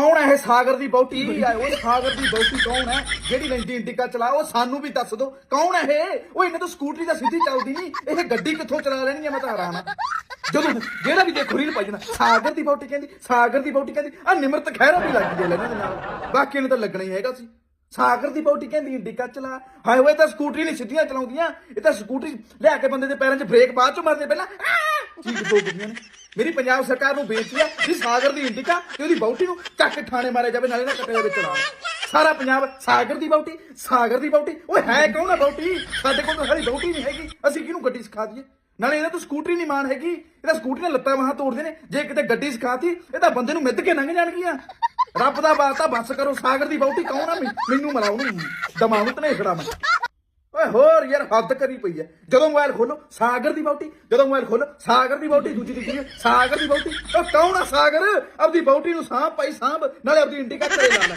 ਇਹ ਸਾਗਰ ਦੀ ਬੌਟੀ? ਆ ਉਹ ਸਾਗਰ ਦੀ ਬੌਟੀ ਕੌਣ ਹੈ? ਜਿਹੜੀ ਲੈਂਦੀ ਇੰਡੀਕਾ ਚਲਾ, ਉਹ ਸਾਨੂੰ ਵੀ ਦੱਸ ਦਿਓ ਕੌਣ ਹੈ ਇਹ? ਉਹ ਇਹਨੇ ਤਾਂ ਸਕੂਟਰੀ ਤਾਂ ਸਿੱਧੀ ਚੱਲਦੀ ਨਹੀਂ। ਇਹ ਗੱਡੀ ਕਿੱਥੋਂ ਚਲਾ ਲੈਣੀ ਹੈ? ਮੈਂ ਤਾਂ ਹੈਰਾਨ ਆ ਜਦੋਂ ਜਿਹੜਾ ਵੀ ਦੇਖੋ, ਰੀਲ ਭਜਣਾ ਸਾਗਰ ਦੀ ਬੌਟੀ ਕਹਿੰਦੀ, ਸਾਗਰ ਦੀ ਬੌਟੀ ਕਹਿੰਦੀ ਆ ਨਿਮਰਤ ਖਹਿਰਾ ਵੀ ਲੱਗ ਜੇ ਲੈਣਾ ਨਾਲ। ਬਾਕੀ ਨੇ ਤਾਂ ਲੱਗਣਾ ਹੀ ਹੈਗਾ ਸੀ। ਸਾਗਰ ਦੀ ਬੌਟੀ ਕਹਿੰਦੀ, ਇੰਡੀਕਾ ਚਲਾ। ਹਾਈਵੇ ਤਾਂ ਸਕੂਟਰੀ ਨਹੀਂ ਸਿੱਧੀਆਂ ਚਲਾਉਂਦੀਆਂ। ਇਹ ਤਾਂ ਸਕੂਟਰੀ ਲਿਆ ਕੇ ਬੰਦੇ ਦੇ ਪੈਰਾਂ 'ਚ ਬ੍ਰੇਕ ਬਾਅਦ 'ਚ ਮਾਰਦੇ ਪਹਿਲਾਂ। ਚੀਕ ਦੋ ਗੁੱਡੀਆਂ ਨੇ। ਮੇਰੀ ਪੰਜਾਬ ਸਰਕਾਰ ਨੂੰ ਬੇਨਤੀ ਹੈ ਵੀ ਸਾਗਰ ਦੀ ਇੰਡੀਕਾ ਤੇ ਉਹਦੀ ਬੌਟੀ ਨੂੰ ਚੱਕ ਕੇ ਥਾਣੇ ਮਾਰੇ ਜਾਵੇ, ਨਾਲੇ ਨਾ ਕੱਟੇ ਦੇ ਵਿੱਚ ਚਲਾ ਸਾਰਾ ਪੰਜਾਬ ਸਾਗਰ ਦੀ ਬੌਟੀ, ਸਾਗਰ ਦੀ ਬੌਟੀ। ਓਏ, ਹੈ ਕੌਣ ਆ ਬੌਟੀ? ਸਾਡੇ ਕੋਲ ਤਾਂ ਸਾਰੀ ਬੌਟੀ ਨਹੀਂ ਹੈਗੀ। ਅਸੀਂ ਕਿਹਨੂੰ ਗੱਡੀ ਸਿਖਾ ਦਈਏ? ਨਾਲੇ ਇਹਨਾਂ ਤੋਂ ਸਕੂਟਰੀ ਨਹੀਂ ਮਾਨ ਹੈਗੀ। ਇਹਦਾ ਸਕੂਟਰੀ ਨਾਲ ਲੱਤਾਂ ਬਾਹਾਂ ਤੋੜਦੇ ਨੇ। ਜੇ ਕਿਤੇ ਗੱਡੀ ਸਿਖਾਤੀ, ਇਹ ਤਾਂ ਬੰਦੇ ਨੂੰ ਮਿੱਧ ਕੇ ਲੰਘ ਜਾਣਗੀਆਂ। ਰੱਬ ਦਾ ਵਾਸਤਾ ਬੱਸ ਕਰੋ, ਸਾਗਰ ਦੀ ਬੌਟੀ ਕੌਣ ਆ? ਮੈਨੂੰ ਮਰਾਉ ਨੂੰ ਦਮਾਉ ਤਨੇ ਖੜਾ ਮੈਂ। ਓਏ ਹੋਰ ਯਾਰ ਹੱਦ ਕਰੀ ਪਈ ਐ। ਜਦੋਂ ਮੋਬਾਈਲ ਖੋਲੋ ਸਾਗਰ ਦੀ ਬੌਟੀ ਜਦੋਂ ਮੋਬਾਈਲ ਖੋਲੋ ਸਾਗਰ ਦੀ ਬੌਟੀ ਦੂਜੀ ਦੂਜੀ ਸਾਗਰ ਦੀ ਬੌਟੀ ਉਹ ਕੌਣ ਆ ਸਾਗਰ? ਆਪਦੀ ਬੌਟੀ ਨੂੰ ਸਾਂਭ ਪਾਈ ਸਾਂਭ, ਨਾਲੇ ਆਪਦੀ ਇੰਡੀਕਾ ਕਰੇ ਲਾ ਲੈ।